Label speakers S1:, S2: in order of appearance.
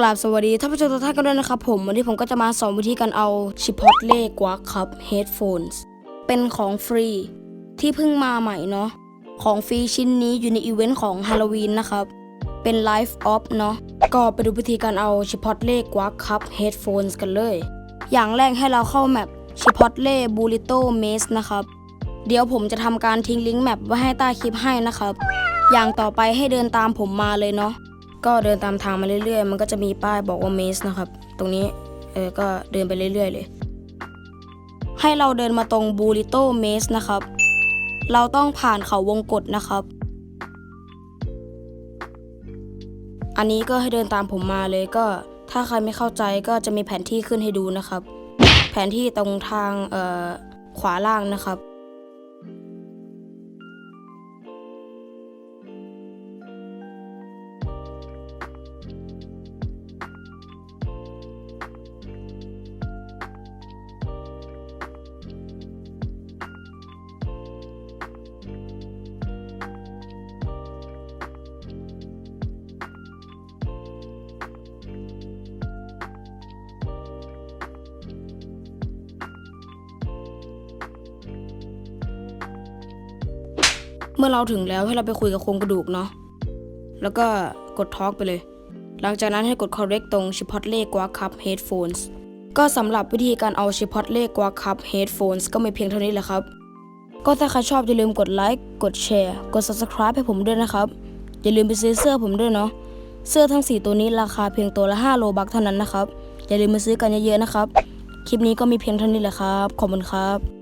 S1: กราบสวัสดีท่านผู้ชมทุกท่านกันด้วยนะครับผม วันนี้ผมก็จะมาสอนวิธีการเอา Chipotle Guac ครับ Headphones เป็นของฟรี ที่เพิ่งมาใหม่เนาะของฟรีชิ้นนี้อยู่ในอีเวนต์ของฮาโลวีนนะครับ เป็น Live Off เนาะก็ไปดูวิธีการเอา Chipotle Guac ครับ Headphones กันเลย อย่างแรกให้เราเข้าแมป Chipotle Burrito Maze นะครับเดี๋ยวผมจะทำการทิ้งลิงก์แมปไว้ให้ใต้คลิปให้นะครับ อย่างต่อไปให้เดินตามผมมาเลยเนาะ ก็เดินตามทางมาเรื่อยๆ มันก็จะมีป้ายบอกว่าเมสนะครับ ตรงนี้เออก็เดินไปเรื่อยๆเลย ให้เราเดินมาตรงบูริโตเมสนะครับ เราต้องผ่านเขาวงกฏนะครับ อันนี้ก็ให้เดินตามผมมาเลยก็ถ้าใครไม่เข้าใจก็จะมีแผนที่ขึ้นให้ดูนะครับ แผนที่ตรงทางเอ่อขวาล่างนะครับ เมื่อเราถึงแล้วให้เราไปคุยกับโครงกระดูกเนาะ แล้วก็กดทอล์กไปเลย หลังจากนั้นให้กด correct ตรง Chipotle Guac Cup Headphones ก็สำหรับวิธีการเอา Chipotle Guac Cup Headphones ก็ไม่เพียงเท่านี้แหละครับ ก็ถ้าใครชอบอย่าลืมกดไลค์ กดแชร์ กด subscribe ให้ผมด้วยนะครับ อย่าลืมไปซื้อเสื้อผมด้วยเนาะ เสื้อทั้ง 4 ตัวนี้ราคาเพียงตัวละ 5 โลบักเท่านั้นนะครับ อย่าลืมมาซื้อกันเยอะๆนะครับ คลิปนี้ก็มีเพียงเท่านี้แหละครับ ขอบคุณครับ